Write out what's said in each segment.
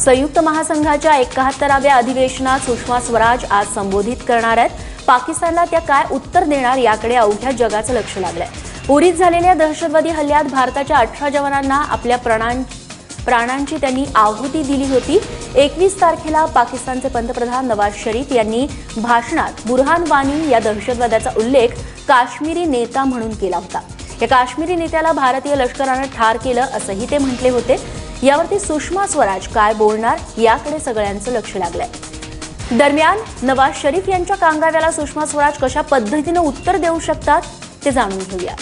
संयुक्त महासंघाच्या एकाहत्तराव्या अधिवेशनात सुषमा स्वराज आज संबोधित करणार आहेत. पाकिस्तानला त्या काय उत्तर देणार याकडे अवघ्या जगाचं लक्ष लागलंय. उरीत झालेल्या दहशतवादी हल्ल्यात भारताच्या अठरा जवानांना आपल्या प्राणां प्राणांची त्यांनी आहुती दिली होती. एकवीस तारखेला पाकिस्तानचे पंतप्रधान नवाज शरीफ यांनी भाषणात बुरहान वानी या दहशतवाद्याचा उल्लेख काश्मीरी नेता म्हणून केला होता. या काश्मीरी नेत्याला भारतीय लष्करानं ठार केलं असंही ते म्हटले होते. यावरती सुषमा स्वराज काय बोलणार याकडे सगळ्यांचं लक्ष लागलंय. दरम्यान नवाज शरीफ यांच्या कांगाव्याला सुषमा स्वराज कशा पद्धतीनं उत्तर देऊ शकतात ते जाणून घेऊया.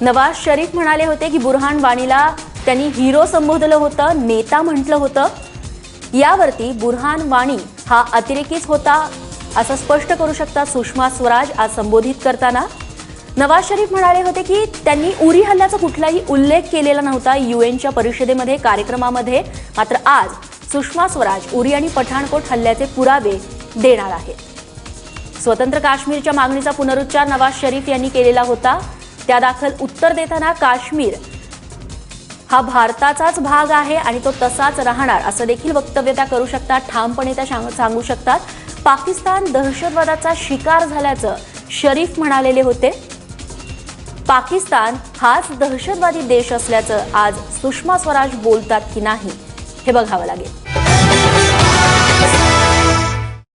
नवाज शरीफ म्हणाले होते की बुरहान वाणीला त्यांनी हिरो संबोधलं होतं नेता म्हटलं होतं. यावरती बुरहान वाणी हा अतिरेकीच होता असं स्पष्ट करू शकतात सुषमा स्वराज आज संबोधित करताना. नवाज शरीफ म्हणाले होते की त्यांनी उरी हल्ल्याचा कुठलाही उल्लेख केलेला नव्हता. युएनच्या परिषदेमध्ये कार्यक्रमामध्ये मात्र आज सुषमा स्वराज उरी आणि पठाणकोट हल्ल्याचे पुरावे देणार आहेत. स्वतंत्र काश्मीरच्या मागणीचा पुनरुच्चार नवाज शरीफ यांनी केलेला होता. त्यादाखल उत्तर देताना काश्मीर हा भारताचाच भाग आहे आणि तो तसाच राहणार असं देखील वक्तव्य त्या करू शकतात. ठामपणे त्या सांग- सांगू शकतात. पाकिस्तान दहशतवादाचा शिकार झाल्याचं शरीफ म्हणालेले होते. पाकिस्तान हाच दहशतवादी देश असल्याचं आज सुषमा स्वराज बोलतात की नाही हे बघावं लागेल.